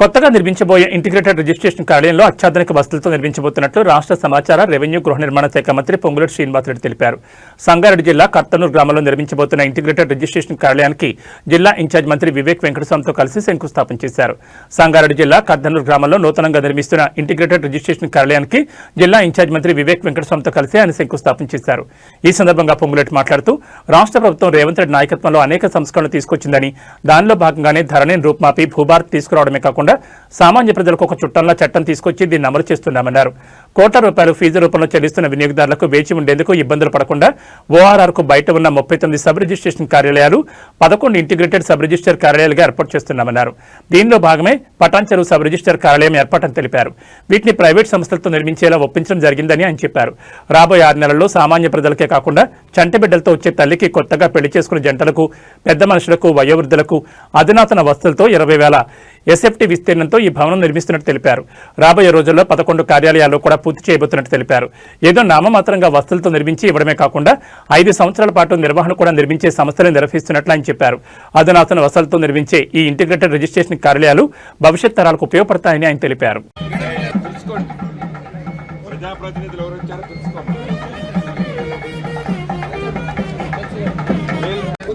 కొత్తగా నిర్మించబోయే integrated registration కార్యాలయంలో అత్యాధునిక వసతులతో నిర్మించబోతున్నట్లు రాష్ట్ర సమాచార రెవెన్యూ గృహ నిర్మాణ శాఖ మంత్రి పొంగులేటి శ్రీనివాసరెడ్డి తెలిపారు. సంగారెడ్డి జిల్లా కర్తనూరు గ్రామంలో నిర్మించబోతున్న ఇంటిగ్రేటెడ్ రిజిస్ట్రేషన్ కార్యాలయానికి జిల్లా ఇన్ఛార్జ్ మంత్రి వివేక్ వెంకటస్వామితో కలిసి శంకుస్థాపన చేశారు. సంగారెడ్డి జిల్లా కర్తనూరు గ్రామంలో నూతనంగా నిర్మిస్తున్న ఇంటిగ్రేటెడ్ రిజిస్ట్రేషన్ కార్యాలయానికి జిల్లా ఇన్ఛార్జ్ మంత్రి వివేక్ వెంకటస్వామితో కలిసి ఆయన శంకుస్థాపన చేశారు. ఈ సందర్భంగా పొంగులటి మాట్లాడుతూ రాష్ట్ర ప్రభుత్వం రేవంత్ రెడ్డి నాయకత్వంలో అనేక సంస్కరణలు తీసుకొచ్చిందని దానిలో భాగంగానే ధరణిని రూపుమాపి భూభారత్ తీసుకురావడమే కాకుండా సామాన్య ప్రజలకు ఒక చుట్టంలా చట్టం తీసుకొచ్చి దీన్ని అమలు చేస్తున్నామన్నారు. కోట్ల రూపాయలు ఫీజు రూపంలో చెల్లిస్తున్న వినియోగదారులకు వేచి ఉండేందుకు ఇబ్బందులు పడకుండా ఓఆర్ఆర్కు బయట ఉన్న ముప్పై తొమ్మిది సబ్ రిజిస్ట్రేషన్ కార్యాలయాలు పదకొండు ఇంటిగ్రేటెడ్ సబ్ రిజిస్టర్ కార్యాలయాలుగా ఏర్పాటు చేస్తున్నామన్నారు. దీనిలో భాగమే పటాన్ చెరువు సబ్ రిజిస్టర్ కార్యాలయం ఏర్పాటని తెలిపారు. వీటిని ప్రైవేట్ సంస్థలతో నిర్మించేలా ఒప్పించడం జరిగిందని ఆయన చెప్పారు. రాబోయే ఆరు నెలల్లో సామాన్య ప్రజలకే కాకుండా చంటి బిడ్డలతో వచ్చే తల్లికి కొత్తగా పెళ్ళి చేసుకున్న జంటలకు పెద్ద మనుషులకు వయోవృద్ధులకు అధునాతన వస్తువులతో ఇరవై వేల ఎస్ఎఫ్టీ విస్తీర్ణంతో ఈ భవనం నిర్మిస్తున్నట్టు తెలిపారు. రాబోయే రోజుల్లో పదకొండు కార్యాలయాలు కూడా పూర్తి చేయబోతున్నట్టు తెలిపారు. ఏదో నామమాత్రంగా వస్తువులతో నిర్మించి ఇవ్వడమే కాకుండా ఐదు సంవత్సరాల పాటు నిర్వహణ కూడా నిర్మించే సంస్థలు నిర్వహిస్తున్నట్లు ఆయన చెప్పారు. అధునాతన వసతులతో నిర్మించే ఈ ఇంటిగ్రేటెడ్ రిజిస్ట్రేషన్ కార్యాలయాలు భవిష్యత్ తరాలకు ఉపయోగపడతాయని ఆయన తెలిపారు. ప్రజాప్రతినిధులు ఎవరు వచ్చారో తెలుసుకోండి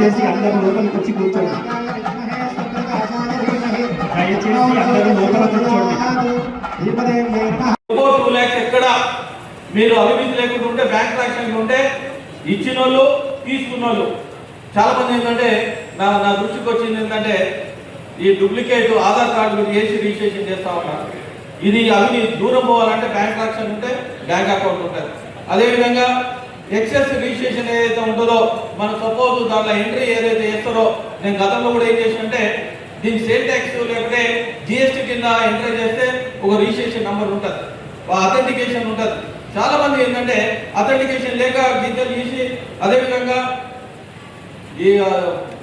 దయచేసి అందరూ లోపలికి వచ్చి కూర్చోండి. దయచేసి అందరూ లోపల కూర్చోండి. ఎక్కడ మీరు అవినీతి లేకుండా ఉంటే బ్యాంక్ ట్రాన్సాక్షన్ ఉంటే ఇచ్చిన వాళ్ళు తీసుకున్న వాళ్ళు చాలా మంది ఏంటంటే నా నా దృష్టికి వచ్చింది ఏంటంటే ఈ డూప్లికేట్ ఆధార్ కార్డు మీరు చేసి రిజిస్ట్రేషన్ చేస్తా ఉన్నారు. ఇది అవినీతి. దూరం పోవాలంటే బ్యాంక్ ట్రాన్సాక్షన్ ఉంటే బ్యాంక్ అకౌంట్ ఉంటుంది. అదేవిధంగా ఎక్సెస్ రిజిస్ట్రేషన్ ఏదైతే ఉంటుందో మన సపోజ్ దాంట్లో ఎంట్రీ ఏదైతే చేస్తారో నేను గతంలో కూడా ఏం చేసినంటే దీనికి సేల్ ట్యాక్స్ లేకపోతే జిఎస్టీ కింద ఎంట్రీ చేస్తే ఒక రిజిస్ట్రేషన్ నంబర్ ఉంటుంది. అథెంటికేషన్ ఉంటుంది. చాలా మంది ఏంటంటే అథెంటికేషన్ లేక గింజలు తీసి అదేవిధంగా ఈ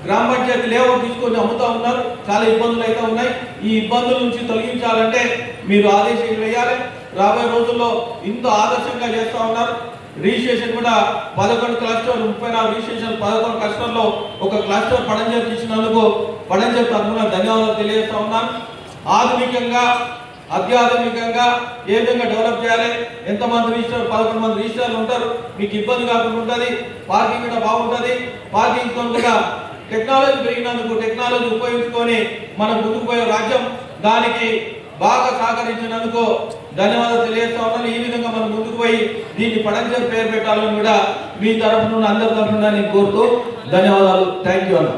గ్రామ పంచాయతీ లేఅవుట్ తీసుకొని అమ్ముతా ఉన్నారు. చాలా ఇబ్బందులు అయితే ఉన్నాయి. ఈ ఇబ్బందుల నుంచి తొలగించాలంటే మీరు ఆదేశాలు వేయాలి. రాబోయే రోజుల్లో ఇంత ఆదర్శంగా చేస్తూ ఉన్నారు. రిజిస్ట్రేషన్ కూడా పదకొండు క్లస్టర్ ముప్పై నాలుగు రిజిస్ట్రేషన్ పదకొండు క్లస్టర్లో ఒక క్లస్టర్ పడంజేపు ఇచ్చినందుకు పడంజేపు తరఫున ధన్యవాదాలు తెలియజేస్తా ఉన్నాను ఆధునికంగా అత్యాధునికంగా ఏ విధంగా డెవలప్ చేయాలి ఎంతమంది రిజిస్టర్ పదకొండు మంది రిజిస్టర్లు ఉంటారు మీకు ఇబ్బంది కాకుండా ఉంటుంది పార్కింగ్ కూడా బాగుంటుంది. పార్కింగ్తో కూడా టెక్నాలజీ పెరిగినందుకు టెక్నాలజీ ఉపయోగించుకొని మనం ముందుకు పోయే రాజ్యం దానికి బాగా సహకరించినందుకు ధన్యవాదాలు తెలియజేస్తా ఉన్నాను ఈ విధంగా మనం ముందుకు పోయి దీన్ని పడంజర్ పేరు పెట్టాలని కూడా మీ తరఫు నుండి అందరి తరఫు నుండి నేను కోరుతూ ధన్యవాదాలు. థ్యాంక్ యూ అన్న.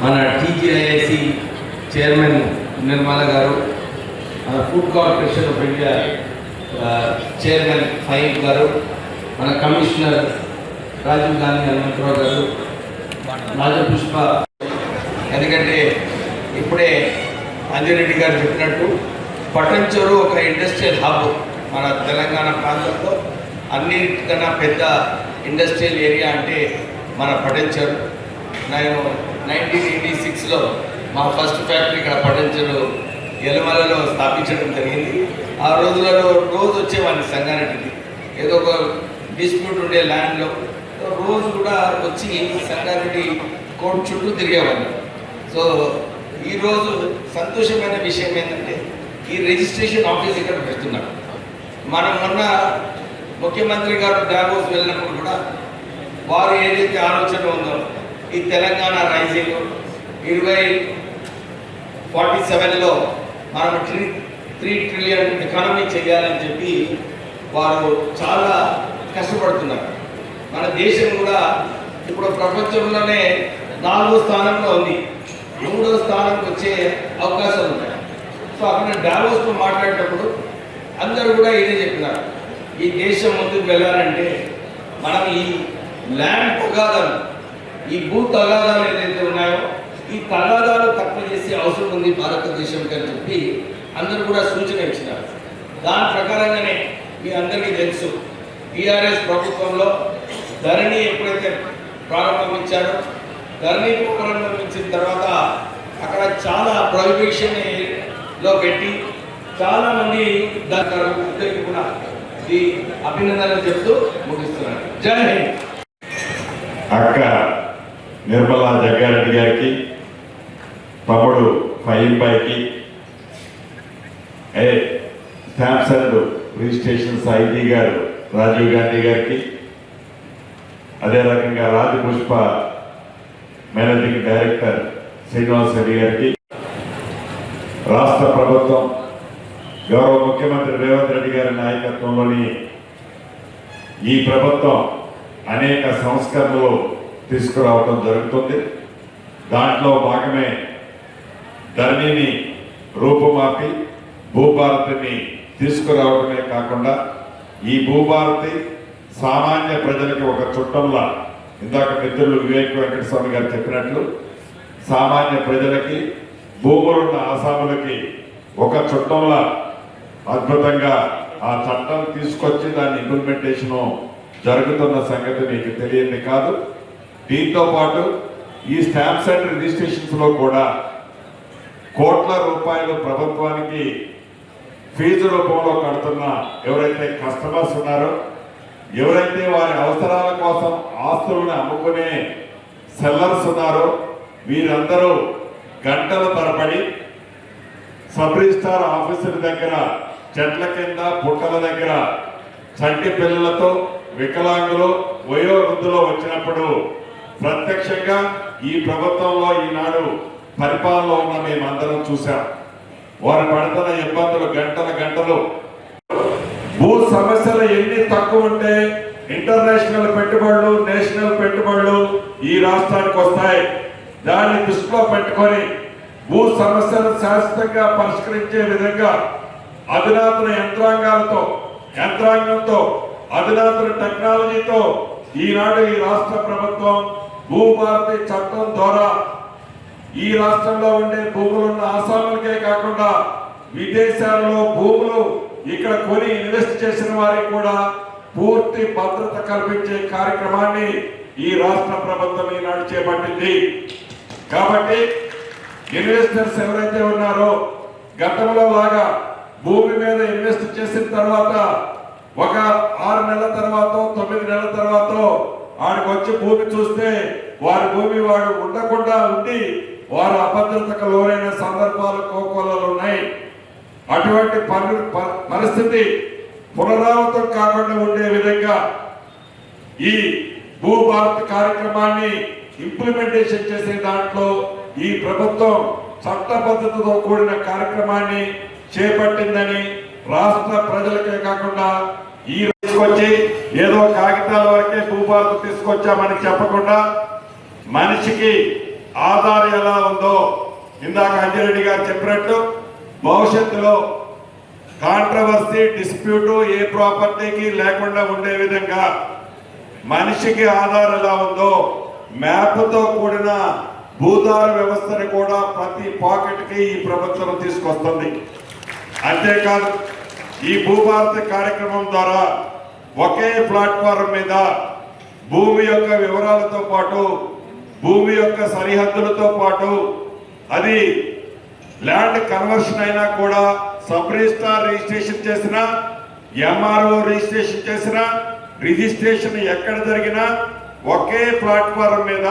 మన టీజీఐఐసి చైర్మన్ నిర్మల గారు మన food corporation of India chairman five గారు మన కమిషనర్ రాజీవ్ గాంధీ హనుమంతరావు గారు రాజపుష్ప ఎందుకంటే ఇప్పుడే అంజిరెడ్డి గారు చెప్పినట్టు పట్టంచోరు ఒక ఇండస్ట్రియల్ హబ్ మన తెలంగాణ ప్రాంతంలో అన్నిటికన్నా పెద్ద ఇండస్ట్రియల్ ఏరియా అంటే మన పటంచరు. నేను నైన్టీన్ ఎయిటీ సిక్స్లో మా ఫస్ట్ ఫ్యాక్టరీ ఇక్కడ పటెంచరు ఎలమలలో స్థాపించడం జరిగింది. ఆ రోజులలో రోజు వచ్చేవాడిని సంగారెడ్డికి. ఏదో ఒక డిస్ప్యూట్ ఉండే ల్యాండ్లో రోజు కూడా వచ్చి సంగారెడ్డి కోర్టు చుట్టూ తిరిగేవాడిని. సో ఈరోజు సంతోషమైన విషయం ఏంటంటే ఈ రిజిస్ట్రేషన్ ఆఫీస్ ఇక్కడ పెడుతున్నాం మనం మొన్న ముఖ్యమంత్రి గారు డావోస్ వెళ్ళినప్పుడు కూడా వారు ఏదైతే ఆలోచన ఉందో ఈ తెలంగాణ రైజింగ్ ఇరవై ఫార్టీ సెవెన్లో మనం త్రీ త్రీ ట్రిలియన్ ఎకానమీ చేయాలని చెప్పి వారు చాలా కష్టపడుతున్నారు. మన దేశం కూడా ఇప్పుడు ప్రపంచంలోనే నాలుగో స్థానంలో ఉంది. మూడో స్థానంకి వచ్చే అవకాశాలు ఉన్నాయి. సో అక్కడ డావోస్తో మాట్లాడేటప్పుడు అందరూ కూడా ఇదే చెప్పినారు. ఈ దేశం ముందుకు వెళ్ళాలంటే మనం ఈ ల్యాండ్ తగాదాలు ఈ భూ తగాదాలు ఏదైతే ఉన్నాయో ఈ తగాదాలు తక్కువ చేసే అవసరం ఉంది భారతదేశంకి అని చెప్పి అందరూ కూడా సూచన ఇచ్చినారు. దాని ప్రకారంగానే మీ అందరికీ తెలుసు టీఆర్ఎస్ ప్రభుత్వంలో ధరణి ఎప్పుడైతే ప్రారంభించారో ధరణి ప్రారంభించిన తర్వాత అక్కడ చాలా ప్రొహిబిషన్లో పెట్టి చాలా మంది కూడా ఈ అభినందనలు చెప్తూ ముగిస్తున్నాను జై హింద్. అక్క నిర్మలా జగ్గారెడ్డి గారికి తమ్ముడు ఫైంబాయికి ఏ శాంసంగ్ రిజిస్ట్రేషన్ ఐజీ గారు రాజీవ్ గాంధీ గారికి అదే రకంగా రాజపుష్ప మేనేజింగ్ డైరెక్టర్ శ్రీనివాస్ రెడ్డి గారికి రాష్ట్ర ప్రభుత్వం గౌరవ ముఖ్యమంత్రి రేవంత్ రెడ్డి గారి నాయకత్వంలోని ఈ ప్రభుత్వం అనేక సంస్కరణలు తీసుకురావడం జరుగుతుంది. దాంట్లో భాగమే ధరణిని రూపుమాపి భూభారతిని తీసుకురావడమే కాకుండా ఈ భూభారతి సామాన్య ప్రజలకి ఒక చుట్టంలా ఇందాక మిత్రులు వివేక్ వెంకటస్వామి గారు చెప్పినట్లు సామాన్య ప్రజలకి భూములున్న ఆసాములకి ఒక చుట్టంలా అద్భుతంగా ఆ చట్టం తీసుకొచ్చి దాని ఇంప్లిమెంటేషన్ జరుగుతున్న సంగతి మీకు తెలియంది కాదు. దీంతో పాటు ఈ స్టాంప్స్ అండ్ రిజిస్ట్రేషన్స్లో కూడా కోట్ల రూపాయలు ప్రభుత్వానికి ఫీజు రూపంలో కడుతున్న ఎవరైతే కస్టమర్స్ ఉన్నారో ఎవరైతే వారి అవసరాల కోసం ఆస్తులను అమ్ముకునే సెల్లర్స్ ఉన్నారో వీరందరూ గంటల తరబడి సబ్ రిజిస్టార్ ఆఫీసర్ దగ్గర చెట్ల కింద పుట్టల దగ్గర చంటి పిల్లలతో వికలాంగులు వయోవృద్ధులు వచ్చినప్పుడు ప్రత్యక్షంగా ఈ ప్రభుత్వంలో ఈనాడు పరిపాలనలో ఉన్న మేమందరం చూసాం వారు పడుతున్న ఇబ్బందులు గంటల గంటలు. భూ సమస్యలు ఎన్ని తక్కువ ఉంటే ఇంటర్నేషనల్ పెట్టుబడులు నేషనల్ పెట్టుబడులు ఈ రాష్ట్రానికి వస్తాయి. దాన్ని దృష్టిలో పెట్టుకొని భూ సమస్యలు శాశ్వతంగా పరిష్కరించే విధంగా అధునాతన యంత్రాంగాలతో యంత్రాంగంతో అధునాతన టెక్నాలజీతో ఈనాడు ఈ రాష్ట్ర ప్రభుత్వం భూభారతి చట్టం ద్వారా ఈ రాష్ట్రంలో ఉండే భూములున్న ఆసాములకే కాకుండా విదేశాల్లో భూములు ఇక్కడ కొని ఇన్వెస్ట్ చేసిన వారికి కూడా పూర్తి భద్రత కల్పించే కార్యక్రమాన్ని ఈ రాష్ట్ర ప్రభుత్వం ఈనాడు చేపట్టింది. కాబట్టి ఇన్వెస్టర్స్ ఎవరైతే ఉన్నారో గతంలో లాగా భూమి మీద ఇన్వెస్ట్ చేసిన తర్వాత ఒక ఆరు నెలల తర్వాత తొమ్మిది నెలల తర్వాత ఆడికి వచ్చి భూమి చూస్తే వారి భూమి వాడు ఉండకుండా ఉండి వారు అభద్రతకు లోనైన సందర్భాలు కోకోలలో ఉన్నాయి. అటువంటి పరి ప- పరిస్థితి పునరావృతం కాకుండా ఉండే విధంగా ఈ భూ భారత్ కార్యక్రమాన్ని ఇంప్లిమెంటేషన్ చేసే దాంట్లో ఈ ప్రభుత్వం చట్టబద్ధతతో కూడిన కార్యక్రమాన్ని చేపట్టిందని రాష్ట్ర ప్రజలకే కాకుండా ఈ తీసుకొచ్చి ఏదో కాగితాల వరకే భూభారత్ తీసుకొచ్చామని చెప్పకుండా మనిషికి ఆధార్ ఎలా ఉందో ఇందాక అంజరెడ్డి గారు చెప్పినట్టు భవిష్యత్తులో కాంట్రవర్సీ డిస్ప్యూట్ ఏ ప్రాపర్టీకి లేకుండా ఉండే విధంగా మనిషికి ఆధార్ ఎలా ఉందో మ్యాప్తో కూడిన భూధార వ్యవస్థని కూడా ప్రతి పాకెట్కి ఈ ప్రభుత్వం తీసుకొస్తుంది. అంతేకాదు ఈ భూభారత కార్యక్రమం ద్వారా ఒకే ప్లాట్ఫారం మీద భూమి యొక్క వివరాలతో పాటు భూమి యొక్క సరిహద్దులతో పాటు అది ల్యాండ్ కన్వర్షన్ అయినా కూడా సబ్ రిజిస్ట్రార్ రిజిస్ట్రేషన్ చేసినా ఎంఆర్ఓ రిజిస్ట్రేషన్ చేసినా రిజిస్ట్రేషన్ ఎక్కడ జరిగినా ఒకే ప్లాట్ఫారం మీద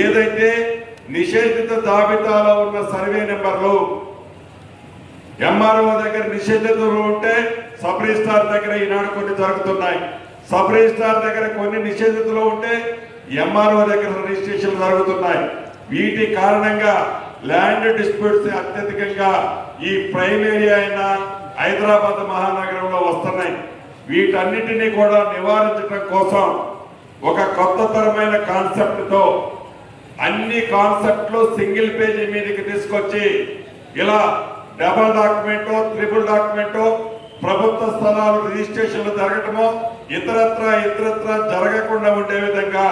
ఏదైతే నిషేధిత జాబితాలో ఉన్న సర్వే నెంబర్లు ఎంఆర్ఓ దగ్గర నిషేధితులు ఉంటే సబ్ రిజిస్ట్రార్ దగ్గర ఈనాడు కొన్ని జరుగుతున్నాయి. సబ్ దగ్గర కొన్ని నిషేధితులు ఉంటే ఎంఆర్ఓ దగ్గర రిజిస్ట్రేషన్ జరుగుతున్నాయి. వీటి కారణంగా ల్యాండ్ డిస్ప్యూట్స్ అత్యధికంగా ఈ ప్రైమ్ ఏరియా అయిన హైదరాబాద్ మహానగరంలో వస్తున్నాయి. వీటన్నిటినీ కూడా నివారించడం కోసం ఒక కొత్త తరమైన కాన్సెప్ట్తో అన్ని కాన్సెప్ట్లు సింగిల్ పేజీ మీదకి తీసుకొచ్చి ఇలా డబల్ డాక్యుమెంటో త్రిబుల్ డాక్యుమెంటో ప్రభుత్వ స్థలాలు రిజిస్ట్రేషన్లు జరగటమో ఇతరత్ర ఇతరత్ర జరగకుండా ఉండే విధంగా